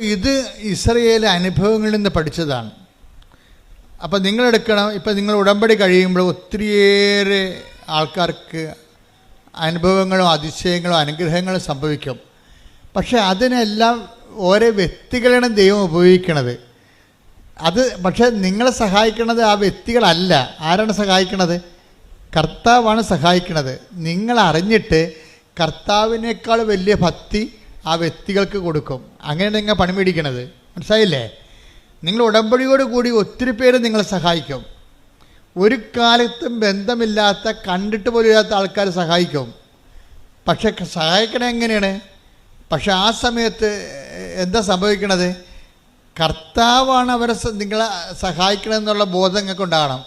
ഇത് ഇസ്രയേലെ അനുഭവങ്ങളിൽ നിന്ന് പഠിച്ചതാണ്. അപ്പം നിങ്ങളെടുക്കണം ഇപ്പം നിങ്ങൾ ഉടമ്പടി കഴിയുമ്പോൾ ഒത്തിരിയേറെ ആൾക്കാർക്ക് അനുഭവങ്ങളും അതിശയങ്ങളോ അനുഗ്രഹങ്ങളും സംഭവിക്കും. പക്ഷേ അതിനെല്ലാം ഓരോ വ്യക്തികളാണ് ദൈവം ഉപയോഗിക്കണത്. അത് പക്ഷേ നിങ്ങളെ സഹായിക്കണത് ആ വ്യക്തികളല്ല. ആരാണ് സഹായിക്കണത്? കർത്താവാണ് സഹായിക്കണത്. നിങ്ങൾ അറിഞ്ഞിട്ട് കർത്താവിനേക്കാൾ വലിയ ഭക്തി ആ വ്യക്തികൾക്ക് കൊടുക്കും. അങ്ങനെയാണ് നിങ്ങൾ പണി മേടിക്കണത്. മനസ്സിലായില്ലേ? നിങ്ങൾ ഉടമ്പടിയോട് കൂടി ഒത്തിരി പേര് നിങ്ങളെ സഹായിക്കും. ഒരു കാലത്തും ബന്ധമില്ലാത്ത കണ്ടിട്ട് പോലും ഇല്ലാത്ത ആൾക്കാർ സഹായിക്കും. പക്ഷെ സഹായിക്കണേ എങ്ങനെയാണ്? പക്ഷെ ആ സമയത്ത് എന്താ സംഭവിക്കണത്? കർത്താവാണ് അവരെ നിങ്ങളെ സഹായിക്കണമെന്നുള്ള ബോധം നിങ്ങൾക്ക് ഉണ്ടാകണം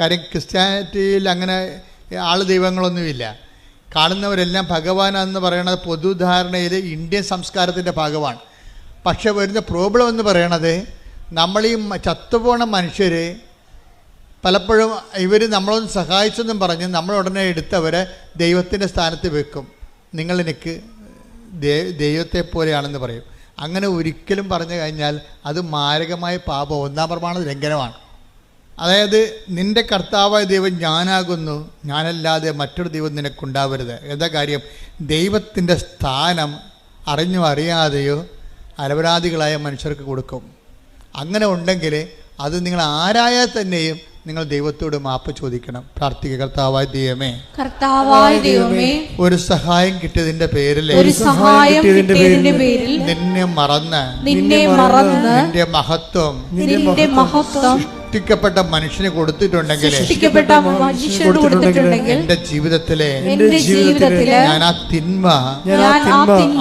കാര്യം ക്രിസ്ത്യാനിറ്റിയിൽ അങ്ങനെ ആൾ ദൈവങ്ങളൊന്നുമില്ല. കാണുന്നവരെല്ലാം ഭഗവാനെന്ന് പറയുന്നത് പൊതുധാരണയിൽ ഇന്ത്യൻ സംസ്കാരത്തിന്റെ ഭാഗമാണ്. പക്ഷെ വരുന്ന പ്രോബ്ലം എന്ന് പറയണത് നമ്മൾ ഈ ചത്തുപോണ മനുഷ്യർ പലപ്പോഴും ഇവർ നമ്മളൊന്ന് സഹായിച്ചെന്നും പറഞ്ഞ് നമ്മൾ ഉടനെ എടുത്തവരെ ദൈവത്തിന്റെ സ്ഥാനത്ത് വെക്കും. നിങ്ങൾ എനിക്ക് ദൈവത്തെ പോലെയാണെന്ന് പറയും. അങ്ങനെ ഒരിക്കലും പറഞ്ഞു കഴിഞ്ഞാൽ അത് മാരകമായ പാപം. ഒന്നാം പ്രമാണ ലംഘനമാണ്. അതായത് നിന്റെ കർത്താവായ ദൈവം ഞാനാകുന്നു ഞാനല്ലാതെ മറ്റൊരു ദൈവം നിനക്കുണ്ടാവരുത്. എന്താ കാര്യം? ദൈവത്തിന്റെ സ്ഥാനം അറിഞ്ഞോ അറിയാതെയോ അലപരാധികളായ മനുഷ്യർക്ക് കൊടുക്കും. അങ്ങനെ ഉണ്ടെങ്കിൽ അത് നിങ്ങൾ ആരായാൽ തന്നെയും നിങ്ങൾ ദൈവത്തോട് മാപ്പ് ചോദിക്കണം. പ്രാർത്ഥിക കർത്താവായ ദൈവമേ. കർത്താവായ ദൈവമേ ഒരു സഹായം കിട്ടിയതിന്റെ പേരിൽ ഒരു സഹായം കിട്ടിയതിന്റെ പേരിൽ നിന്നെ മറന്ന് നിന്നെ മറന്ന് നിന്റെ മഹത്വം നിന്റെ മഹത്വം സൃഷ്ടിക്കപ്പെട്ട മനുഷ്യന് കൊടുത്തിട്ടുണ്ടെങ്കിൽ സൃഷ്ടിക്കപ്പെട്ട കൊടുത്തിട്ടുണ്ടെങ്കിൽ എന്റെ ജീവിതത്തിലെ എന്റെ ജീവിതത്തിലെ ഞാൻ ആ തിന്മ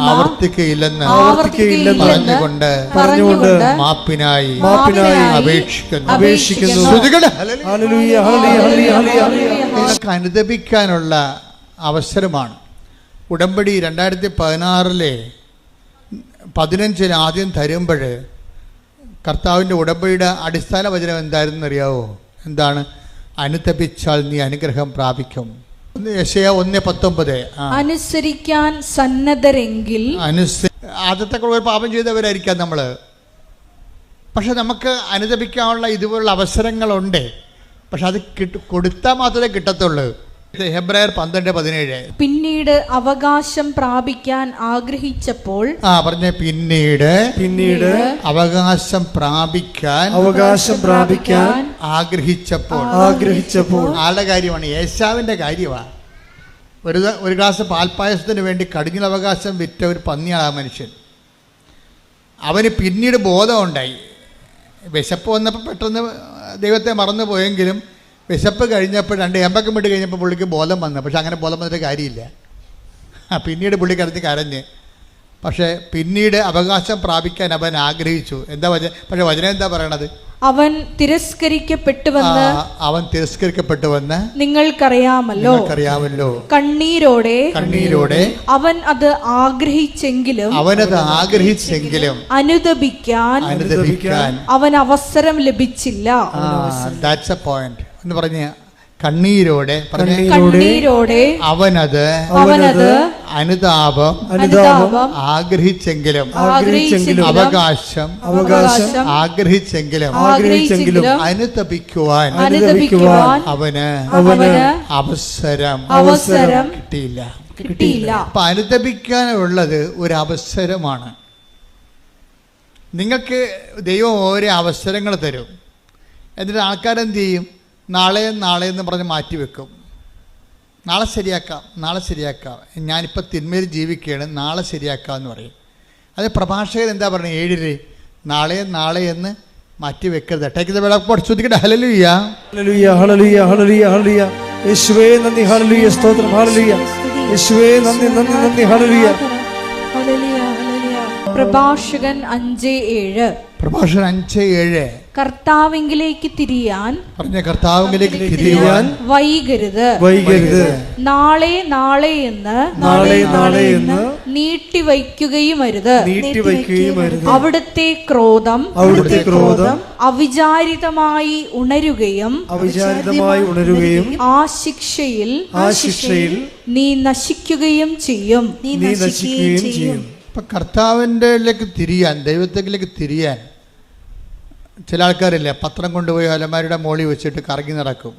ആവർത്തിക്കയില്ലെന്ന് പറഞ്ഞുകൊണ്ട് പറഞ്ഞുകൊണ്ട് മാപ്പിനായി മാപ്പിനായി അപേക്ഷിക്കുന്നു. അപേക്ഷിക്കുന്നു. നിങ്ങൾക്ക് അനുദപിക്കാനുള്ള അവസരമാണ്. ഉടമ്പടി രണ്ടായിരത്തി പതിനാറിലെ പതിനഞ്ചിന് ആദ്യം തരുമ്പോൾ കർത്താവിന്റെ ഉടമ്പടിയുടെ അടിസ്ഥാന വചനം എന്തായിരുന്നു അറിയാവോ? എന്താണ്? അനുതപിച്ചാൽ നീ അനുഗ്രഹം പ്രാപിക്കും. ഒന്ന് പത്തൊമ്പത്. അനുസരിക്കാൻ സന്നദ്ധരെങ്കിൽ ആദ്യത്തെ കൂടുതൽ പാപം ചെയ്തവരായിരിക്കാം നമ്മൾ പക്ഷെ നമുക്ക് അനുദപിക്കാനുള്ള ഇതുപോലുള്ള അവസരങ്ങളുണ്ട്. പക്ഷെ അത് കിട്ട കൊടുത്താൽ മാത്രമേ കിട്ടത്തുള്ളൂ. ഹെബ്രായർ പന്ത്രണ്ട് പതിനേഴ്. പിന്നീട് അവകാശം പ്രാപിക്കാൻ ആഗ്രഹിച്ചപ്പോൾ ആ പറഞ്ഞ പിന്നീട് പിന്നീട് അവകാശം പ്രാപിക്കാൻ അവകാശം പ്രാപിക്കാൻ ആഗ്രഹിച്ചപ്പോൾ. ആഗ്രഹിച്ചപ്പോൾ. ആളുടെ കാര്യമാണ് യേശാവിന്റെ കാര്യമാണ് ഒരു ഒരു ഗ്ലാസ് പാൽപ്പായസത്തിന് വേണ്ടി കടിഞ്ഞിൽ അവകാശം വിറ്റ ഒരു പന്നിയാണ് ആ മനുഷ്യൻ. അവന് പിന്നീട് ബോധമുണ്ടായി. വിശപ്പ് വന്നപ്പോൾ പെട്ടെന്ന് ദൈവത്തെ മറന്നു പോയെങ്കിലും വിശപ്പ് കഴിഞ്ഞപ്പോൾ രണ്ട് ഏമ്പക്കം വിട്ട് കഴിഞ്ഞപ്പോൾ പുള്ളിക്ക് ബോധം വന്നു. പക്ഷെ അങ്ങനെ ബോധം വന്നിട്ട് കാര്യമില്ല. പിന്നീട് പുള്ളി കിടന്ന് കരഞ്ഞ്. പക്ഷേ പിന്നീട് അവകാശം പ്രാപിക്കാൻ അവൻ ആഗ്രഹിച്ചു. എന്താ വചന പക്ഷെ വചനം എന്താ പറയണത്? അവൻ തിരസ്കരിക്കപ്പെട്ടുവെന്ന് വന്ന് അവൻ തിരസ്കരിക്കപ്പെട്ടുവെന്ന് നിങ്ങൾക്കറിയാമല്ലോ. അറിയാമല്ലോ കണ്ണീരോടെ കണ്ണീരോടെ അവൻ അത് ആഗ്രഹിച്ചെങ്കിലും അവനത് ആഗ്രഹിച്ചെങ്കിലും അനുദപിക്കാൻ അനുദപിക്കാൻ അവൻ അവസരം ലഭിച്ചില്ല. ദാറ്റ്സ് എ പോയിന്റ് എന്ന് പറഞ്ഞ കണ്ണീരോടെ പറഞ്ഞ കണ്ണീരോടെ അവനത് അവനത് അനുതാപം അനുതാപം ആഗ്രഹിച്ചെങ്കിലും ആഗ്രഹിച്ചെങ്കിലും അവകാശം അവകാശം ആഗ്രഹിച്ചെങ്കിലും ആഗ്രഹിച്ചെങ്കിലും അനുതപിക്കുവാൻ അനുതപിക്കുവാൻ അവന് അവന് അവസരം അവസരം കിട്ടിയില്ല. കിട്ടിയില്ല. അപ്പൊ അനുതപിക്കാനുള്ളത് ഒരു അവസരമാണ് നിങ്ങൾക്ക് ദൈവം ഓരോ അവസരങ്ങൾ തരും. എന്നിട്ട് ആൾക്കാരെന്ത് ചെയ്യും? നാളെ നാളെ എന്ന് പറഞ്ഞ് മാറ്റി വെക്കും. നാളെ ശരിയാക്കാം നാളെ ശരിയാക്കാം. ഞാനിപ്പോൾ തിന്മയിൽ ജീവിക്കുകയാണ് നാളെ ശരിയാക്കാം എന്ന് പറയും. അത് പ്രഭാഷകൻ എന്താ പറയുന്നത് ഏഴിൽ നാളെ നാളെ എന്ന് മാറ്റി വെക്കരുത്. ടേക്ക് ദ പോട്ട് ശ്രദ്ധിക്കട്ടെ. ഹലലുയ്യ ഹല്ലേലൂയ, ഹല്ലേലൂയ. യേശുവേ നന്ദി. സ്തോത്രം. യേശുവേ നന്ദി നന്ദി നന്ദി. ഹല്ലേലൂയ പ്രഭാഷകൻ അഞ്ച് ഏഴ്. പ്രഭാഷകൻ അഞ്ച് ഏഴ്. കർത്താവിങ്കിലേക്ക് തിരിയാൻ പറഞ്ഞ കർത്താവിലേക്ക് തിരിയാൻ വൈകരുത്. വൈകരുത്. നാളെ നാളെ എന്ന് നാളെ നാളെ എന്ന് നീട്ടിവയ്ക്കുകയും അരുത്. നീട്ടിവയ്ക്കുകയും അരുത്. അവിടുത്തെ ക്രോധം അവിടുത്തെ ക്രോധം അവിചാരിതമായി ഉണരുകയും അവിചാരിതമായി ഉണരുകയും ആ ശിക്ഷയിൽ ആ ശിക്ഷയിൽ നീ നശിക്കുകയും ചെയ്യും. നീ നശിക്കുകയും ചെയ്യും. ഇപ്പം കർത്താവിന്റെയിലേക്ക് തിരിയാൻ ദൈവത്തിലേക്ക് തിരിയാൻ ചില ആൾക്കാരില്ലേ പത്രം കൊണ്ടുപോയി അലമാരിയുടെ മോളി വെച്ചിട്ട് കറങ്ങി നടക്കും.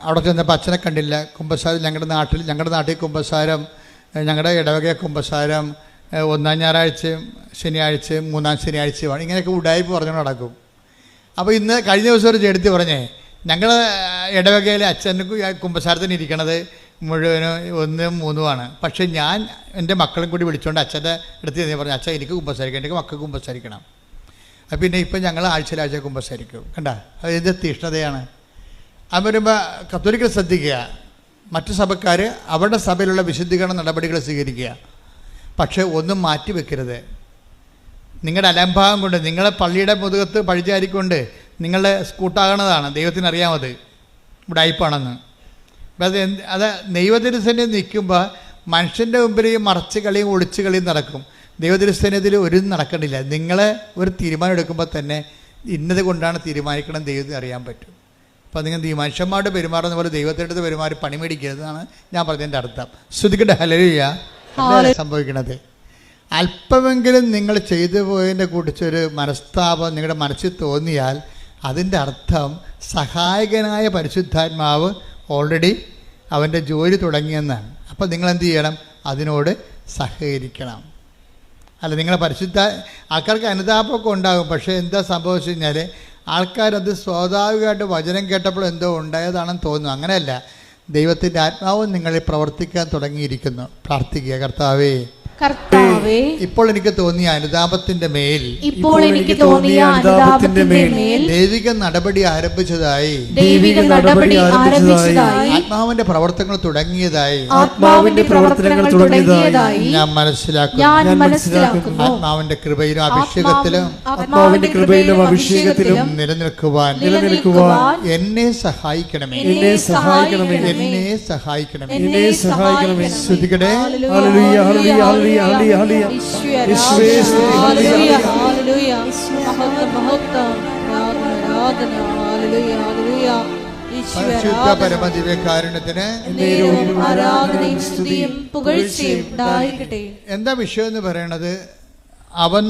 അവിടെ ചെന്നപ്പോൾ അച്ഛനെ കണ്ടില്ല. കുമ്പസാരം ഞങ്ങളുടെ നാട്ടിൽ ഞങ്ങളുടെ നാട്ടിൽ കുമ്പസാരം ഞങ്ങളുടെ ഇടവകയ കുമ്പസാരം ഒന്നാം ഞായറാഴ്ചയും ശനിയാഴ്ചയും മൂന്നാം ശനിയാഴ്ചയുമാണ്. ഇങ്ങനെയൊക്കെ ഉടായ്പ പറഞ്ഞു നടക്കും. അപ്പോൾ ഇന്ന് കഴിഞ്ഞ ദിവസം ഒരു ചെടുത്തി പറഞ്ഞേ ഞങ്ങളുടെ ഇടവകയിലെ അച്ഛനും കുമ്പസാരത്തിന് ഇരിക്കണത് മുഴുവനും ഒന്നും മൂന്നുമാണ്. പക്ഷേ ഞാൻ എന്റെ മക്കളും കൂടി വിളിച്ചുകൊണ്ട് അച്ഛന്റെ അടുത്ത് ചെന്ന് പറഞ്ഞു അച്ഛൻ എനിക്ക് കുമ്പസാരിക്കണം എനിക്ക് മക്കൾക്ക് കുമ്പസാരിക്കണം. പിന്നെ ഇപ്പം ഞങ്ങൾ ആഴ്ചയിലാഴ്ച കുമ്പസാരിക്കും. കണ്ട? അത് എന്ത് തീഷ്ണതയാണ്. അത് വരുമ്പോൾ കത്തോലിക്കൽ ശ്രദ്ധിക്കുക. മറ്റു സഭക്കാർ അവരുടെ സഭയിലുള്ള വിശുദ്ധീകരണ നടപടികൾ സ്വീകരിക്കുക. പക്ഷേ ഒന്നും മാറ്റി വെക്കരുത്. നിങ്ങളുടെ അലംഭാവം കൊണ്ട് നിങ്ങളെ പള്ളിയുടെ മുതുകത്ത് പഴിചാരിക്കൊണ്ട് നിങ്ങളുടെ സ്കൂട്ടാകണതാണ്. ദൈവത്തിന് അറിയാമത് ഇവിടെ അയപ്പാണെന്ന് അപ്പം അത് എന്ത് അത് നിൽക്കുമ്പോൾ മനുഷ്യന്റെ മുമ്പിൽ ഈ മറച്ച് കളിയും ഒളിച്ച് കളിയും നടക്കും. ദൈവതിരുസനത്തിൽ ഒരു നടക്കണില്ല. നിങ്ങൾ ഒരു തീരുമാനം എടുക്കുമ്പോൾ തന്നെ ഇന്നത് കൊണ്ടാണ് തീരുമാനിക്കണം ദൈവത്തിന് അറിയാൻ പറ്റും. അപ്പോൾ നിങ്ങൾ ഈ മനുഷ്യന്മാരുടെ പെരുമാറുന്ന പോലെ ദൈവത്തിന്റെ അടുത്ത് പെരുമാറി പണി മേടിക്കരുതെന്നാണ് ഞാൻ പറഞ്ഞതിന്റെ അർത്ഥം. ശ്രുതിക്കട്ടെ ഹലരിയ സംഭവിക്കണത്? അല്പമെങ്കിലും നിങ്ങൾ ചെയ്തു പോയതിനെ കുറിച്ചൊരു മനസ്താപം നിങ്ങളുടെ മനസ്സിൽ തോന്നിയാൽ അതിന്റെ അർത്ഥം സഹായകനായ പരിശുദ്ധാത്മാവ് ഓൾറെഡി അവന്റെ ജോലി തുടങ്ങിയെന്നാണ്. അപ്പോൾ നിങ്ങൾ എന്ത് ചെയ്യണം? അതിനോട് സഹകരിക്കണം. അല്ല നിങ്ങളെ പരിശുദ്ധ ആൾക്കാർക്ക് അനുതാപമൊക്കെ ഉണ്ടാകും. പക്ഷേ എന്താ സംഭവിച്ചു കഴിഞ്ഞാൽ ആൾക്കാരത് സ്വാഭാവികമായിട്ട് വചനം കേട്ടപ്പോൾ എന്തോ ഉണ്ടായതാണെന്ന് തോന്നുന്നു. അങ്ങനെയല്ല. ദൈവത്തിന്റെ ആത്മാവ് നിങ്ങളിൽ പ്രവർത്തിക്കാൻ തുടങ്ങിയിരിക്കുന്നു. പ്രാർത്ഥിക്കുക കർത്താവേ. കർത്താവേ ഇപ്പോൾ എനിക്ക് തോന്നിയ അനുതാപത്തിന്റെ മേൽ ഇപ്പോൾ എനിക്ക് തോന്നിയ അനുതാപത്തിന്റെ മേൽ ദൈവിക നടപടി ആരംഭിച്ചതായി ദൈവിക നടപടി ആരംഭിച്ചതായി ആത്മാവിന്റെ പ്രവർത്തനങ്ങൾ തുടങ്ങിയതായി ആത്മാവിന്റെ പ്രവർത്തനങ്ങൾ തുടങ്ങിയതായി ഞാൻ മനസ്സിലാക്കുന്നു. ഞാൻ മനസ്സിലാക്കുന്നു. ആത്മാവിന്റെ കൃപയിലും അഭിഷേകത്തിലും ആത്മാവിന്റെ കൃപയിലും അഭിഷേകത്തിലും നിലനിൽക്കുവാൻ നിലനിൽക്കുവാൻ എന്നെ സഹായിക്കണമേ. എന്നെ സഹായിക്കണമേ. എന്നെ സഹായിക്കണമേ. എന്നെ സഹായിക്കണമേ. ശ്രുതികടേ ഹല്ലേലൂയ, ഹല്ലേലൂയ, ഹല്ലേലൂയ, ഹല്ലേലൂയ, ഹല്ലേലൂയ. യേശുവേ, സ്തുതി, ഹല്ലേലൂയ. ഹല്ലേലൂയ മഹത്വം മഹത്വം ആരാധന ആരാധന ഹല്ലേലൂയ ഹല്ലേലൂയ ഈശ്വര പരിശുദ്ധ പരമദിവ്യകാരുണ്യത്തിന് നേരവും ആരാധനയും സ്തുതിയും പുകഴ്ചയും ഉണ്ടായിരിക്കട്ടെ. എന്താ വിഷയം എന്ന് പറയണത്? അവൻ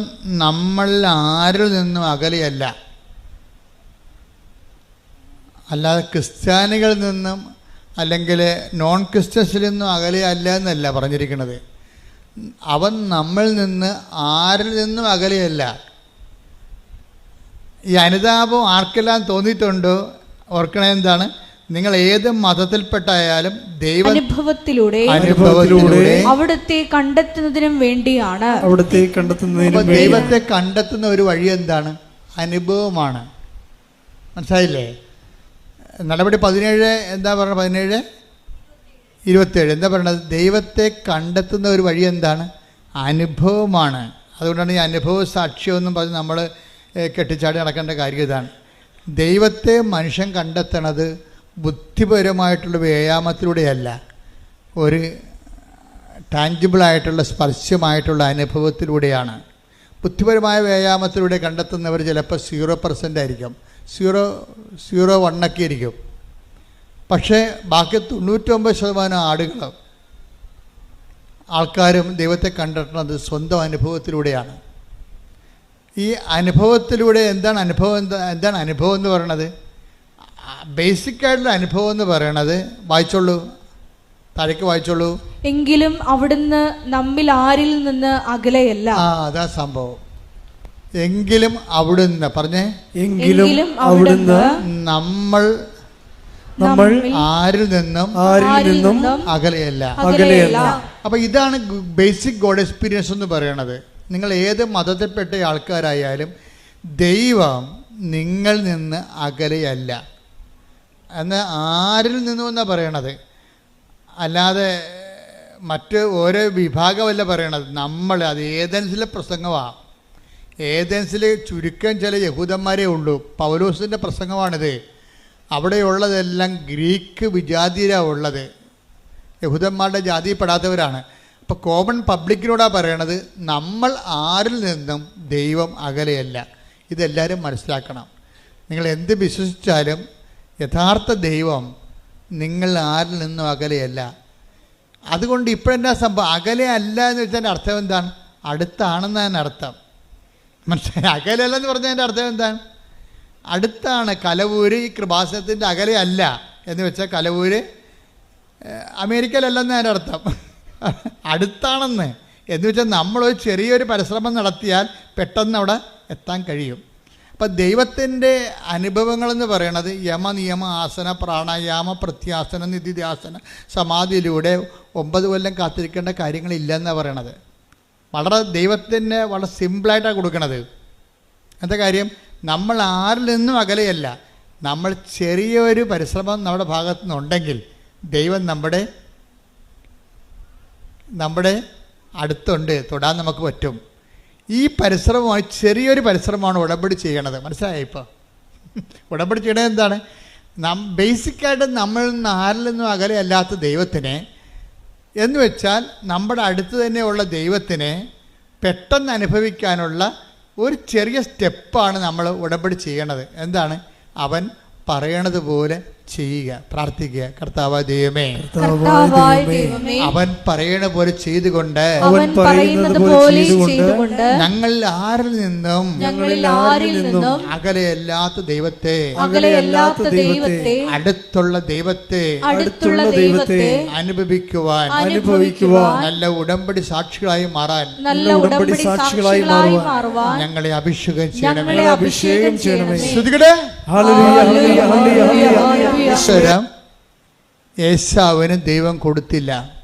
നമ്മൾ ആരിൽ നിന്നും അകലെയല്ല. അല്ലാതെ ക്രിസ്ത്യാനികളിൽ നിന്നും അല്ലെങ്കിൽ നോൺ ക്രിസ്ത്യൻസിൽ നിന്നും അകലെയല്ല എന്നല്ല പറഞ്ഞിരിക്കുന്നത് അവൻ നമ്മളിൽ നിന്ന് ആരിൽ നിന്നും അകലെയല്ല. ഈ അനുതാപം ആർക്കെല്ലാം തോന്നിയിട്ടുണ്ടോ? ഓർക്കണേ എന്താണ്? നിങ്ങൾ ഏത് മതത്തിൽപ്പെട്ടായാലും ദൈവ അനുഭവത്തിലൂടെ അനുഭവത്തിലൂടെ അവിടുത്തെ കണ്ടെത്തുന്നതിനും വേണ്ടിയാണ്. അവിടുത്തെ കണ്ടെത്തുന്നതിനും ദൈവത്തെ കണ്ടെത്തുന്ന ഒരു വഴി എന്താണ്? അനുഭവമാണ്. മനസ്സിലായില്ലേ? നടപടി പതിനേഴ് എന്താ പറഞ്ഞത് പതിനേഴ്? ഇരുപത്തേഴ്. എന്താ പറയണത്? ദൈവത്തെ കണ്ടെത്തുന്ന ഒരു വഴി എന്താണ്? അനുഭവമാണ്. അതുകൊണ്ടാണ് ഈ അനുഭവ സാക്ഷ്യമെന്നും പറഞ്ഞ് നമ്മൾ കെട്ടിച്ചാടി നടക്കേണ്ട കാര്യം ഇതാണ്. ദൈവത്തെ മനുഷ്യൻ കണ്ടെത്തണത് ബുദ്ധിപരമായിട്ടുള്ള വ്യായാമത്തിലൂടെയല്ല. ഒരു ടാഞ്ചിബിളായിട്ടുള്ള സ്പർശ്യമായിട്ടുള്ള അനുഭവത്തിലൂടെയാണ്. ബുദ്ധിപരമായ വ്യായാമത്തിലൂടെ കണ്ടെത്തുന്നവർ ചിലപ്പോൾ സീറോ പെർസെന്റ് ആയിരിക്കും. സീറോ സീറോ വണ്ണൊക്കെ ആയിരിക്കും. പക്ഷേ ബാക്കി തൊണ്ണൂറ്റൊമ്പത് ശതമാനം ആടുകൾ ആൾക്കാരും ദൈവത്തെ കണ്ടെത്തുന്നത് സ്വന്തം അനുഭവത്തിലൂടെയാണ്. ഈ അനുഭവത്തിലൂടെ എന്താണ് അനുഭവം എന്താ എന്താണ് അനുഭവം എന്ന് പറയണത്? ബേസിക്കായിട്ടുള്ള അനുഭവം എന്ന് പറയണത് വായിച്ചോളൂ. താഴേക്ക് വായിച്ചോളൂ. എങ്കിലും അവിടുന്ന് നമ്മിൽ ആരിൽ നിന്ന് അകലെയല്ല. ആ അതാ സംഭവം. എങ്കിലും അവിടുന്ന് പറഞ്ഞേ? എങ്കിലും അവിടുന്ന് നമ്മൾ നമ്മൾ ആരിൽ നിന്നും ആരിൽ നിന്നും അകലെയല്ല. അകലെയല്ല. അപ്പൊ ഇതാണ് ബേസിക് ഗോഡ് എക്സ്പീരിയൻസ് എന്ന് പറയണത്. നിങ്ങൾ ഏത് മതത്തിൽപ്പെട്ട ആൾക്കാരായാലും ദൈവം നിങ്ങൾ നിന്ന് അകലെയല്ല. എന്ന് ആരിൽ നിന്നും എന്നാ പറയണത്? അല്ലാതെ മറ്റ് ഓരോ വിഭാഗമല്ല പറയണത്. നമ്മൾ അത് ഏതൻസിലെ പ്രസംഗമാണ് ഏതൻസിൽ ചുരുക്കം ചില യഹൂദന്മാരേ ഉള്ളൂ. പൗലോസിന്റെ പ്രസംഗമാണിത്. അവിടെയുള്ളതെല്ലാം ഗ്രീക്ക് വിജാതിരാണ് ഉള്ളത്. യഹൂദന്മാരുടെ ജാതിയിൽപ്പെടാത്തവരാണ് അപ്പോൾ കോമൺ പബ്ലിക്കിനോടാണ് പറയണത് നമ്മൾ ആരിൽ നിന്നും ദൈവം അകലെയല്ല. ഇതെല്ലാവരും മനസ്സിലാക്കണം. നിങ്ങൾ എന്ത് വിശ്വസിച്ചാലും യഥാർത്ഥ ദൈവം നിങ്ങൾ ആരിൽ നിന്നും അകലെയല്ല. അതുകൊണ്ട് ഇപ്പോഴെന്നാ സംഭവം? അകലെ അല്ല എന്ന് വെച്ചാൽ അർത്ഥം എന്താണ്? അടുത്താണെന്നാണ് അർത്ഥം. മനസ്സിലായി? അകലെയല്ലെന്ന് പറഞ്ഞതിന്റെ അർത്ഥം എന്താണ്? അടുത്താണ് കലവൂര് ഈ കൃപാസനത്തിന്റെ അകലെയല്ല എന്ന് വെച്ചാൽ കലവൂര് അമേരിക്കയിലല്ലെന്ന് അതിന്റെ അർത്ഥം. അടുത്താണെന്ന് എന്ന് വെച്ചാൽ നമ്മളൊരു ചെറിയൊരു പരിശ്രമം നടത്തിയാൽ പെട്ടെന്ന് അവിടെ എത്താൻ കഴിയും. അപ്പം ദൈവത്തിന്റെ അനുഭവങ്ങളെന്ന് പറയണത് യമ നിയമ ആസന പ്രാണായാമ പ്രത്യാസന നിധിധ്യാസന സമാധിയിലൂടെ ഒമ്പത് കൊല്ലം കാത്തിരിക്കേണ്ട കാര്യങ്ങളില്ലെന്നാണ് പറയണത്. വളരെ ദൈവത്തിന് വളരെ സിമ്പിളായിട്ടാണ് കൊടുക്കണത്. എന്താ കാര്യം? നമ്മൾ ആരിൽ നിന്നും അകലെയല്ല. നമ്മൾ ചെറിയൊരു പരിശ്രമം നമ്മുടെ ഭാഗത്തു നിന്നുണ്ടെങ്കിൽ ദൈവം നമ്മുടെ നമ്മുടെ അടുത്തുണ്ട്. തൊടാൻ നമുക്ക് പറ്റും. ഈ പരിശ്രമമായി ചെറിയൊരു പരിശ്രമമാണ് ഉടമ്പടി ചെയ്യണത്. മനസ്സിലായോ ഇപ്പോൾ ഉടമ്പടി ചെയ്യണത് എന്താണ്? നം ബേസിക്കായിട്ട് നിന്ന് ആരിൽ നിന്നും അകലെയല്ലാത്ത ദൈവത്തിനെ എന്ന് വെച്ചാൽ നമ്മുടെ അടുത്ത് തന്നെയുള്ള ദൈവത്തിനെ പെട്ടെന്ന് അനുഭവിക്കാനുള്ള ഒരു ചെറിയ സ്റ്റെപ്പാണ് നമ്മൾ ഉടമ്പടി ചെയ്യണത്. എന്താണ്? അവൻ പറയണത് പോലെ ചെയ്യുക പ്രാർത്ഥിക്കുക. കർത്താവ് ദൈവമേ കർത്താവായ ദൈവമേ അവൻ പറയണ പോലെ ചെയ്തുകൊണ്ട് അവൻ പറയുന്നത് പോലെ ചെയ്തുകൊണ്ട് ഞങ്ങളിൽ ആരിൽ നിന്നും ഞങ്ങളിൽ ആരിൽ നിന്നും അകലെയല്ലാത്ത ദൈവത്തെ അകലെയല്ലാത്ത ദൈവത്തെ അടുത്തുള്ള ദൈവത്തെ അടുത്തുള്ള ദൈവത്തെ അനുഭവിക്കുവാൻ അനുഭവിക്കുവാൻ നല്ല ഉടമ്പടി സാക്ഷികളായി മാറാൻ നല്ല ഉടമ്പടി സാക്ഷികളായി മാറുവാൻ ഞങ്ങളെ അഭിഷേകം ചെയ്യണമേ. ഞങ്ങളെ അഭിഷേകം ചെയ്യണമേ. ശ്രുതികടെ ഹല്ലേലൂയ ഹല്ലേലൂയ ഹല്ലേലൂയ. ഹല്ലേലൂയ യേശാവിന് ദൈവം കൊടുത്തില്ല.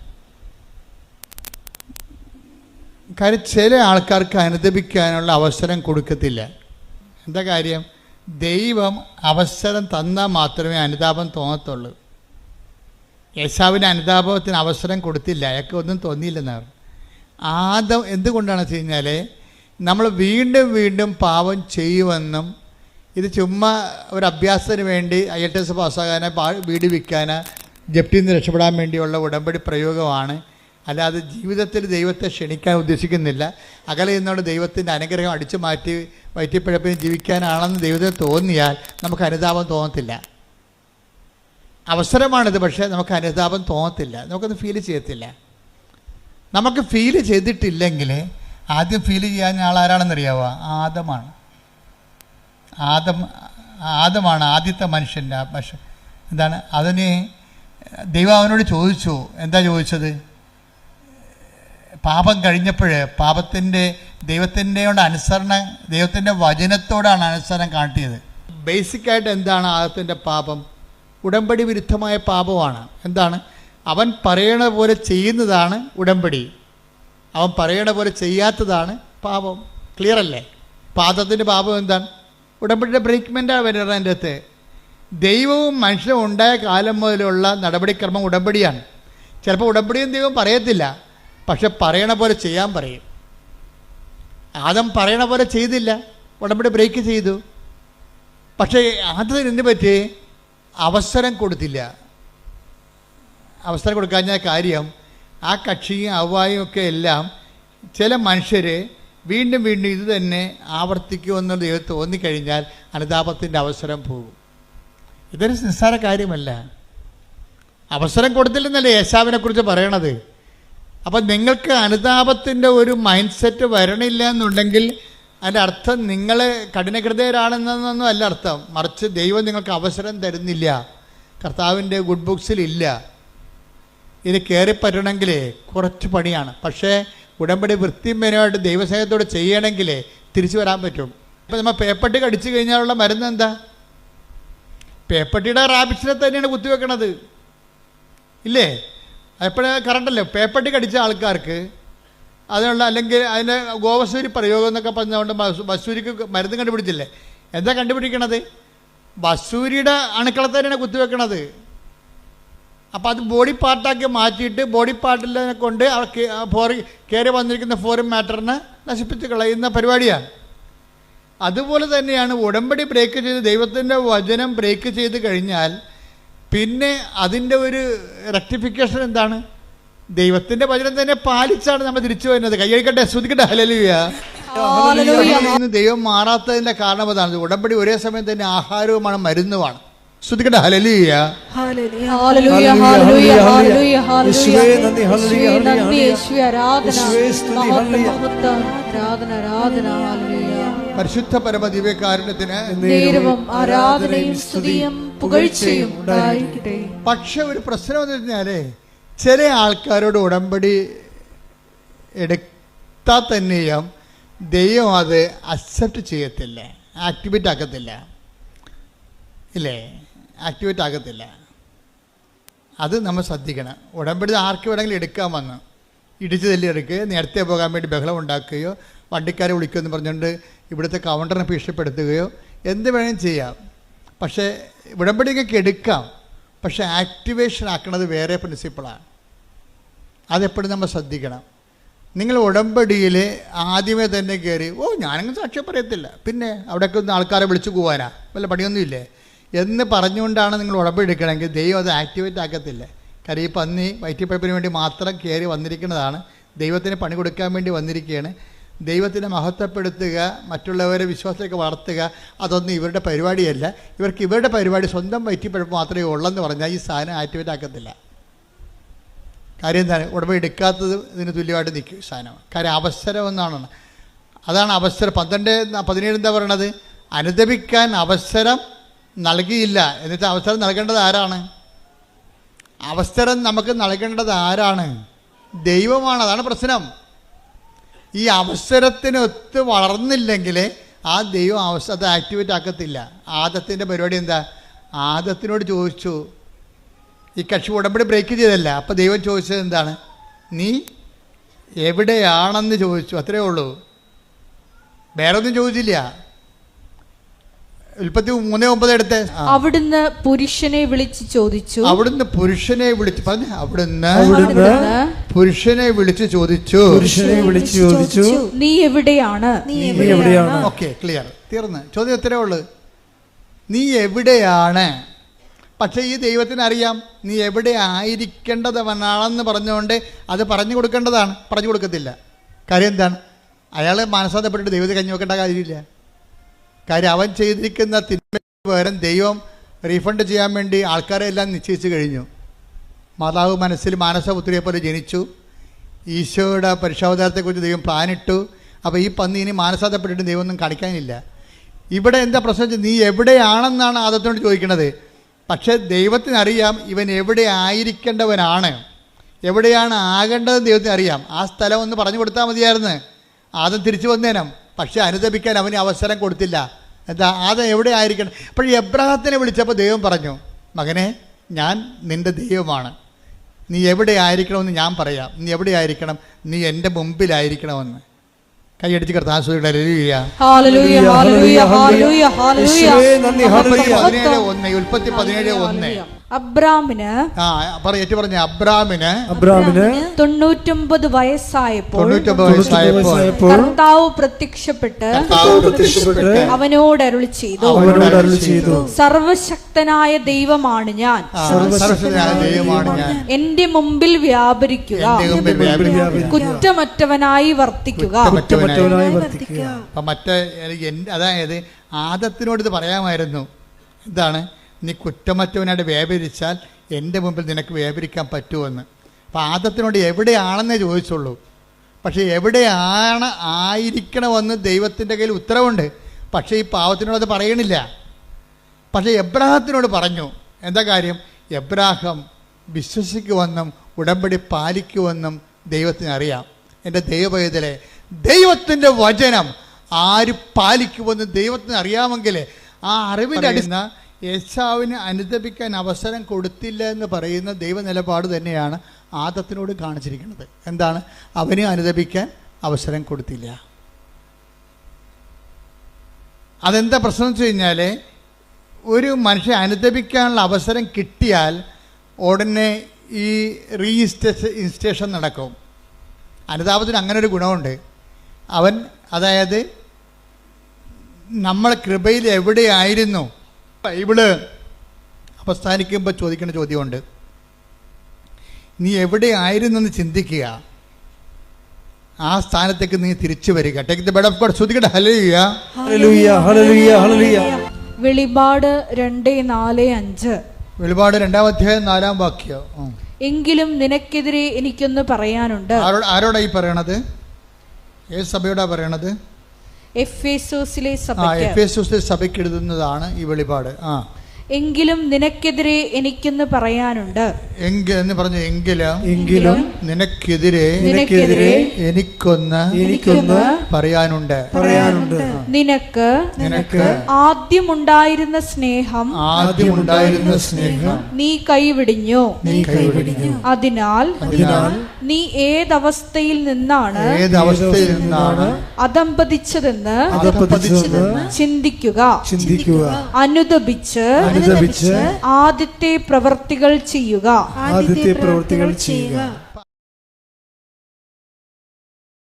കാര്യം ചില ആൾക്കാർക്ക് അനുദപിക്കാനുള്ള അവസരം കൊടുക്കത്തില്ല. എന്താ കാര്യം? ദൈവം അവസരം തന്നാൽ മാത്രമേ അനുതാപം തോന്നത്തുള്ളൂ. യേശാവിന് അനുതാപത്തിന് അവസരം കൊടുത്തില്ല. അയാൾക്ക് ഒന്നും തോന്നിയില്ലെന്നാണ് ആദം എന്തുകൊണ്ടാണെന്ന് വെച്ച് കഴിഞ്ഞാൽ നമ്മൾ വീണ്ടും വീണ്ടും പാപം ചെയ്യുമെന്നും ഇത് ചുമ്മാ ഒരു അഭ്യാസത്തിന് വേണ്ടി ഐ എൽ ടി എസ് പാസ്സാകാനോ വീട് വിൽക്കാനോ ജപ്തിയിൽ നിന്ന് രക്ഷപ്പെടാൻ വേണ്ടിയുള്ള ഉടമ്പടി പ്രയോഗമാണ്. അല്ലാതെ ജീവിതത്തിൽ ദൈവത്തെ ക്ഷണിക്കാൻ ഉദ്ദേശിക്കുന്നില്ല. അകലെ നിന്നുകൊണ്ട് ദൈവത്തിന്റെ അനുഗ്രഹം അടിച്ചു മാറ്റി വയറ്റിപ്പഴപ്പിന് ജീവിക്കാനാണെന്ന് ദൈവത്തിന് തോന്നിയാൽ നമുക്ക് അനുതാപം തോന്നത്തില്ല. അവസരമാണിത് പക്ഷേ നമുക്ക് അനുതാപം തോന്നത്തില്ല. നമുക്കത് ഫീൽ ചെയ്യത്തില്ല. നമുക്ക് ഫീൽ ചെയ്തിട്ടില്ലെങ്കിൽ ആദ്യം ഫീൽ ചെയ്യാൻ ആളാരാണെന്നറിയാവോ? ആദമാണ്. ആദം ആദമാണ് ആദ്യത്തെ മനുഷ്യന്റെ പക്ഷെ എന്താണ്? അതിന് ദൈവം അവനോട് ചോദിച്ചു എന്താ ചോദിച്ചത്? പാപം കഴിഞ്ഞപ്പോൾ പാപത്തിന്റെ ദൈവത്തിന്റെ കൊണ്ട് അനുസരണം ദൈവത്തിന്റെ വചനത്തോടാണ് അനുസരണം കാട്ടിയത്. ബേസിക്കായിട്ട് എന്താണ് ആദത്തിന്റെ പാപം? ഉടമ്പടി വിരുദ്ധമായ പാപമാണ്. എന്താണ്? അവൻ പറയണ പോലെ ചെയ്യുന്നതാണ് ഉടമ്പടി. അവൻ പറയണ പോലെ ചെയ്യാത്തതാണ് പാപം. ക്ലിയർ അല്ലേ? പാദത്തിന്റെ പാപം എന്താണ്? ഉടമ്പടിയുടെ ബ്രേക്ക്മെന്റാണ് വരുന്നത് അതിന്റെ അകത്ത്. ദൈവവും മനുഷ്യനും ഉണ്ടായ കാലം മുതലുള്ള നടപടിക്രമം ഉടമ്പടിയാണ്. ചിലപ്പോൾ ഉടമ്പടിയും ദൈവം പറയത്തില്ല. പക്ഷെ പറയണ പോലെ ചെയ്യാൻ പറയും. ആദം പറയണ പോലെ ചെയ്തില്ല. ഉടമ്പടി ബ്രേക്ക് ചെയ്തു. പക്ഷേ ആദ്യം എന്ത് പറ്റി? അവസരം കൊടുത്തില്ല. അവസരം കൊടുക്കാഞ്ഞ കാര്യം ആ കക്ഷിയും അവ്വായും ഒക്കെ എല്ലാം ചില മനുഷ്യർ വീണ്ടും വീണ്ടും ഇത് തന്നെ ആവർത്തിക്കുമെന്നുള്ള ദൈവം തോന്നിക്കഴിഞ്ഞാൽ അനുതാപത്തിന്റെ അവസരം പോകും. ഇതൊരു നിസ്സാര കാര്യമല്ല. അവസരം കൊടുത്തില്ലെന്നല്ലേ യേശാവിനെ കുറിച്ച് പറയണത്? അപ്പം നിങ്ങൾക്ക് അനുതാപത്തിന്റെ ഒരു മൈൻഡ് സെറ്റ് വരണില്ല എന്നുണ്ടെങ്കിൽ അതിന്റെ അർത്ഥം നിങ്ങൾ കഠിനഹൃദയരാണെന്നൊന്നും അല്ല അർത്ഥം. മറിച്ച് ദൈവം നിങ്ങൾക്ക് അവസരം തരുന്നില്ല. കർത്താവിന്റെ ഗുഡ് ബുക്സിൽ ഇല്ല. ഇത് കയറിപ്പറ്റണമെങ്കിൽ കുറച്ച് പണിയാണ്. പക്ഷേ ഉടമ്പടി വൃത്തിമേനമായിട്ട് ദൈവസ്നേഹത്തോടെ ചെയ്യണമെങ്കിൽ തിരിച്ചു വരാൻ പറ്റും. ഇപ്പം നമ്മൾ പേപ്പട്ടി കടിച്ചു കഴിഞ്ഞാലുള്ള മരുന്ന് എന്താ? പേപ്പട്ടിയുടെ റാബിറ്റ്സിനെ തന്നെയാണ് കുത്തിവെക്കണത്. ഇല്ലേ? എപ്പോഴും കറണ്ടല്ലോ? പേപ്പട്ടി കടിച്ച ആൾക്കാർക്ക് അതിനുള്ള അല്ലെങ്കിൽ അതിന്റെ ഗോവസൂരി പ്രയോഗം എന്നൊക്കെ പറഞ്ഞുകൊണ്ട് വസൂരിക്ക് മരുന്ന് കണ്ടുപിടിച്ചില്ലേ? എന്താ കണ്ടുപിടിക്കണത്? വസൂരിയുടെ അണുക്കളെ തന്നെയാണ് കുത്തിവെക്കണത്. അപ്പോൾ അത് ബോഡി പാർട്ടാക്കി മാറ്റിയിട്ട് ബോഡി പാർട്ടിനെ കൊണ്ട് ഫോറി കയറി വന്നിരിക്കുന്ന ഫോറിൻ മാറ്ററിനെ നശിപ്പിച്ച് കളയുന്ന പരിപാടിയാണ്. അതുപോലെ തന്നെയാണ് ഉടമ്പടി ബ്രേക്ക് ചെയ്ത് ദൈവത്തിന്റെ വചനം ബ്രേക്ക് ചെയ്ത് കഴിഞ്ഞാൽ പിന്നെ അതിന്റെ ഒരു റെക്ടിഫിക്കേഷൻ എന്താണ്? ദൈവത്തിന്റെ വചനം തന്നെ പാലിച്ചാണ് നമ്മൾ തിരിച്ചു വരുന്നത്. കൈയടിക്കട്ടെ ശ്രദ്ധിക്കട്ടെ ഹലലുയ ദൈവം മാറാത്തതിന്റെ കാരണം അതാണ്. ഉടമ്പടി ഒരേ സമയം തന്നെ ആഹാരവുമാണ് മരുന്നുമാണ്. ശ്രുതിക്കട്ടെ ഹലലിയ ഹല്ലേലൂയ ഹല്ലേലൂയ, ഹല്ലേലൂയ ഹല്ലേലൂയ. ഹല്ലേലൂയ യേശുവേ നന്ദി, ഹല്ലേലൂയ, നന്ദി ഹല്ലേലൂയ. ആരാധന സ്തുതി, ഹല്ലേലൂയ. ആരാധന ആരാധന ഹല്ലേലൂയ പരിശുദ്ധ പരമ ദിവ്യകാരുണ്യത്തിന് ഉണ്ടായിരിക്കട്ടെ. പക്ഷെ ഒരു പ്രശ്നം എന്ന് പറഞ്ഞാലേ ചില ആൾക്കാരോട് ഉടമ്പടി എടുത്താൽ തന്നെയും ദൈവം അത് അക്സെപ്റ്റ് ചെയ്യത്തില്ല ആക്ടിവേറ്റ് ആക്കത്തില്ല. ഇല്ലേ? ആക്ടിവേറ്റ് ആകത്തില്ല. അത് നമ്മൾ ശ്രദ്ധിക്കണം. ഉടമ്പടി ആർക്ക് വേണമെങ്കിലും എടുക്കാൻ വന്നു ഇടിച്ചു തല്ലി എടുക്കുക നേരത്തെ പോകാൻ വേണ്ടി ബഹളം ഉണ്ടാക്കുകയോ വണ്ടിക്കാരെ വിളിക്കുമെന്ന് പറഞ്ഞുകൊണ്ട് ഇവിടുത്തെ കൗണ്ടറിനെ ഭീഷണിപ്പെടുത്തുകയോ എന്ത് വേണമെങ്കിലും ചെയ്യാം. പക്ഷേ ഉടമ്പടിയൊക്കെ എടുക്കാം. പക്ഷേ ആക്ടിവേഷൻ ആക്കുന്നത് വേറെ പ്രിൻസിപ്പിളാണ് അതെപ്പോഴും നമ്മൾ ശ്രദ്ധിക്കണം. നിങ്ങൾ ഉടമ്പടിയിൽ ആദ്യമേ തന്നെ കയറി ഓ ഞാനങ്ങ് സാക്ഷ്യം പറയത്തില്ല. പിന്നെ അവിടെയൊക്കെ ഒന്ന് ആൾക്കാരെ വിളിച്ചു പോകാനാ വല്ല പണിയൊന്നുമില്ലേ? എന്ന് പറഞ്ഞുകൊണ്ടാണ് നിങ്ങൾ ഉടമ്പെടുക്കണമെങ്കിൽ ദൈവം അത് ആക്ടിവേറ്റ് ആക്കത്തില്ല. കാര്യം ഈ പന്നി വയറ്റിപ്പഴപ്പിന് വേണ്ടി മാത്രം കയറി വന്നിരിക്കുന്നതാണ്. ദൈവത്തിന് പണി കൊടുക്കാൻ വേണ്ടി വന്നിരിക്കുകയാണ്. ദൈവത്തിനെ മഹത്വപ്പെടുത്തുക മറ്റുള്ളവരെ വിശ്വാസത്തിലേക്ക് വളർത്തുക അതൊന്നും ഇവരുടെ പരിപാടിയല്ല. ഇവർക്ക് ഇവരുടെ പരിപാടി സ്വന്തം വയറ്റിപ്പഴപ്പ് മാത്രമേ ഉള്ളെന്ന് പറഞ്ഞാൽ ഈ സാധനം ആക്ടിവേറ്റ് ആക്കത്തില്ല. കാര്യം എന്താണ്? ഉടമ്പടി എടുക്കാത്തത് ഇതിന് തുല്യമായിട്ട് നിൽക്കും സാധനമാണ് കാര്യം അവസരം എന്നാണ്. അതാണ് അവസരം. പന്ത്രണ്ട് പതിനേഴ് എന്താ പറയണത്? അനുദപിക്കാൻ അവസരം നൽകിയില്ല. എന്നിട്ട് അവസരം നൽകേണ്ടത് ആരാണ്? അവസരം നമുക്ക് നൽകേണ്ടത് ആരാണ്? ദൈവമാണ്. അതാണ് പ്രശ്നം. ഈ അവസരത്തിനൊത്ത് വളർന്നില്ലെങ്കിൽ ആ ദൈവം അവസ അത് ആക്ടിവേറ്റ് ആക്കത്തില്ല. ആദത്തിന്റെ പരിപാടി എന്താ? ആദത്തിനോട് ചോദിച്ചു. ഈ കക്ഷി ഉടമ്പടി ബ്രേക്ക് ചെയ്തല്ല അപ്പോൾ ദൈവം ചോദിച്ചത് എന്താണ്? നീ എവിടെയാണെന്ന് ചോദിച്ചു. അത്രേ ഉള്ളൂ. വേറെ ഒന്നും ചോദിച്ചില്ല ഉൽപ്പത്തി മൂന്നേ ഒമ്പത് എടുത്ത് അവിടുന്ന് പുരുഷനെ വിളിച്ച് ചോദിച്ചു. അവിടുന്ന് പുരുഷനെ വിളിച്ച് പറഞ്ഞു അവിടുന്ന് അവിടുന്ന് പുരുഷനെ വിളിച്ച് ചോദിച്ചു. പുരുഷനെ വിളിച്ച് ചോദിച്ചു. നീ എവിടെയാണ്? നീ എവിടെയാണ്? ഓക്കെ ക്ലിയർ തീർന്ന്. ചോദ്യം ഇത്രേ ഉള്ളൂ? നീ എവിടെയാണ്? പക്ഷേ ഈ ദൈവത്തിന് അറിയാം. നീ എവിടെ ആയിരിക്കേണ്ടതവനാണെന്ന് പറഞ്ഞുകൊണ്ട് അത് പറഞ്ഞു കൊടുക്കേണ്ടതാണ്. പറഞ്ഞു കൊടുക്കത്തില്ല. കാര്യം എന്താണ്? അയാൾ മനസ്സാധപ്പെട്ടിട്ട് ദൈവത്തെ കഞ്ഞി വെക്കേണ്ട കാര്യമില്ല. കാര്യം അവൻ ചെയ്തിരിക്കുന്ന തിന്മയ്ക്ക് പകരം ദൈവം റീഫണ്ട് ചെയ്യാൻ വേണ്ടി ആൾക്കാരെ എല്ലാം നിശ്ചയിച്ചു കഴിഞ്ഞു. മാതാവ് മനസ്സിൽ മാനസപുത്രിയെ പോലെ ജനിച്ചു. ഈശോയുടെ പരിശോധനത്തെക്കുറിച്ച് ദൈവം പ്ലാനിട്ടു. അപ്പോൾ ഈ പന്നി ഇനി മാനസാന്തപ്പെട്ടിട്ട് ദൈവം ഒന്നും കാണിക്കാനില്ല. ഇവിടെ എന്താ പ്രശ്നം വെച്ചാൽ നീ എവിടെയാണെന്നാണ് ആദത്തിനോട് ചോദിക്കുന്നത് പക്ഷേ ദൈവത്തിനറിയാം ഇവൻ എവിടെ ആയിരിക്കേണ്ടവനാണ്. എവിടെയാണ് ആകേണ്ടതെന്ന് ദൈവത്തിന് അറിയാം ആ സ്ഥലം ഒന്ന് പറഞ്ഞു കൊടുത്താൽ മതിയായിരുന്നു. ആദം തിരിച്ചു വന്നേനം. പക്ഷേ അനുദപിക്കാൻ അവന് അവസരം കൊടുത്തില്ല. എന്താ ആദം എവിടെ ആയിരിക്കണം? അപ്പോൾ എബ്രഹത്തിനെ വിളിച്ചപ്പോൾ ദൈവം പറഞ്ഞു മകനെ ഞാൻ നിന്റെ ദൈവമാണ്. നീ എവിടെ ആയിരിക്കണമെന്ന് ഞാൻ പറയാം. നീ എവിടെ ആയിരിക്കണം? നീ എന്റെ മുമ്പിലായിരിക്കണമെന്ന്. കൈയടിച്ച് കർത്താസ്വദിയുടെ ഹല്ലേലൂയ. ഹല്ലേലൂയ ഹല്ലേലൂയ ഹല്ലേലൂയ യേശുവേ നന്ദി. ഹല്ലേലൂയ. പതിനേഴ് ഒന്ന് ഉൽപ്പത്തി പതിനേഴ് ഒന്ന്. അബ്രാമിന് ഏറ്റു പറഞ്ഞ അബ്രാമിന് അബ്രാമിന് തൊണ്ണൂറ്റൊമ്പത് വയസ്സായപ്പോൾ വയസ്സായപ്പോൾ കർത്താവ് പ്രത്യക്ഷപ്പെട്ട് കർത്താവ് പ്രത്യക്ഷപ്പെട്ട് അവനോട് അരുളി ചെയ്തു. അവനോട് അരുളി ചെയ്തു. സർവശക്തനായ ദൈവമാണ് ഞാൻ. ആ, ദൈവമാണ് ഞാൻ. എന്റെ മുമ്പിൽ വ്യാപരിക്കുക. എന്റെ മുമ്പിൽ വ്യാപരിക്കുക. കുറ്റമറ്റവനായി വർത്തിക്കുക. കുറ്റമറ്റവനായി വർത്തിക്കുക. അപ്പം മറ്റേ അതായത് ആദത്തിനോട് ഇത് പറയാമായിരുന്നു. ഇതാണ് നീ കുറ്റമറ്റവനായിട്ട് വ്യാപരിച്ചാൽ എന്റെ മുമ്പിൽ നിനക്ക് വ്യാപരിക്കാൻ പറ്റുമെന്ന്. അപ്പം ആദത്തിനോട് എവിടെയാണെന്നേ ചോദിച്ചുള്ളൂ. പക്ഷേ എവിടെയാണ് ആയിരിക്കണമെന്ന് ദൈവത്തിന്റെ കയ്യിൽ ഉത്തരവുണ്ട്. പക്ഷേ ഈ പാവത്തിനോട് അത് പറയണില്ല. പക്ഷേ എബ്രാഹത്തിനോട് പറഞ്ഞു എന്താ കാര്യം? എബ്രാഹം വിശ്വസിക്കുമെന്നും ഉടമ്പടി പാലിക്കുമെന്നും ദൈവത്തിന് അറിയാം എന്റെ ദൈവവേദലെ ദൈവത്തിന്റെ വചനം ആര് പാലിക്കുമെന്ന് ദൈവത്തിന് അറിയാമെങ്കിൽ ആ അറിവിന്റെ അടിസ്ഥാന യേശാവിന് അനുദപിക്കാൻ അവസരം കൊടുത്തില്ല എന്ന് പറയുന്ന ദൈവ നിലപാട് തന്നെയാണ് ആദത്തിനോട് കാണിച്ചിരിക്കുന്നത്. എന്താണ്? അവന് അനുദപിക്കാൻ അവസരം കൊടുത്തില്ല. അതെന്താ പ്രശ്നം വെച്ച് കഴിഞ്ഞാൽ ഒരു മനുഷ്യൻ അനുദപിക്കാനുള്ള അവസരം കിട്ടിയാൽ ഉടനെ ഈ റീഇൻസ്റ്റേഷൻ ഇൻസ്റ്റേഷൻ നടക്കും. അനുതാപത്തിന് അങ്ങനെ ഒരു ഗുണമുണ്ട്. അവൻ അതായത് നമ്മൾ കൃപയിൽ എവിടെയായിരുന്നു? ബൈബിൾ അവസാനിക്കുമ്പോൾ ചോദിക്കേണ്ട ചോദ്യമുണ്ട്. നീ എവിടെ എവിടെയായിരുന്നെന്ന് ചിന്തിക്കുക. ആ സ്ഥാനത്തേക്ക് നീ തിരിച്ചു വരിക. Take the bed of God ശ്രുതികട്ടെ ഹല്ലേലൂയ ഹല്ലേലൂയ ഹല്ലേലൂയ ഹല്ലേലൂയ വെളിപാട് രണ്ട് നാല് അഞ്ച്. വെളിപാട് രണ്ടാം അധ്യായം നാലാം വാക്യം. എങ്കിലും നിനക്കെതിരെ എനിക്കൊന്ന് പറയാനുണ്ട്. ആരോടാ ഈ പറയണത്? ഏത് സഭയോടാ പറയണത്? എഫേസോസിലെ സഭയ്ക്ക്. എഫ് എസ് സഭയ്ക്ക് എഴുതുന്നതാണ് ഈ വെളിപാട്. ആ. എങ്കിലും നിനക്കെതിരെ എനിക്കൊന്ന് പറയാനുണ്ട്. എന്ന് പറഞ്ഞു എങ്കിലും? എങ്കിലും നിനക്കെതിരെ നിനക്കെതിരെ എനിക്കൊന്ന് എനിക്കൊന്ന് പറയാനുണ്ട്. പറയാനുണ്ട്. നിനക്ക് നിനക്ക് ആദ്യമുണ്ടായിരുന്ന സ്നേഹം ആദ്യമുണ്ടായിരുന്ന സ്നേഹം നീ കൈവിടിഞ്ഞു. നീ കൈവിടിഞ്ഞു. അതിനാൽ അതിനാൽ നീ ഏതവസ്ഥയിൽ നിന്നാണ് ഏതവസ്ഥയിൽ അവസ്ഥയിൽ നിന്നാണ് അതമ്പതിച്ചതെന്ന് അതപ്പതിച്ചെന്ന് ചിന്തിക്കുക. ചിന്തിക്കുക. അനുദപിച്ച് അനുദപിച്ച് ആദ്യത്തെ പ്രവർത്തികൾ ചെയ്യുക. ആദ്യത്തെ പ്രവർത്തികൾ ചെയ്യുക.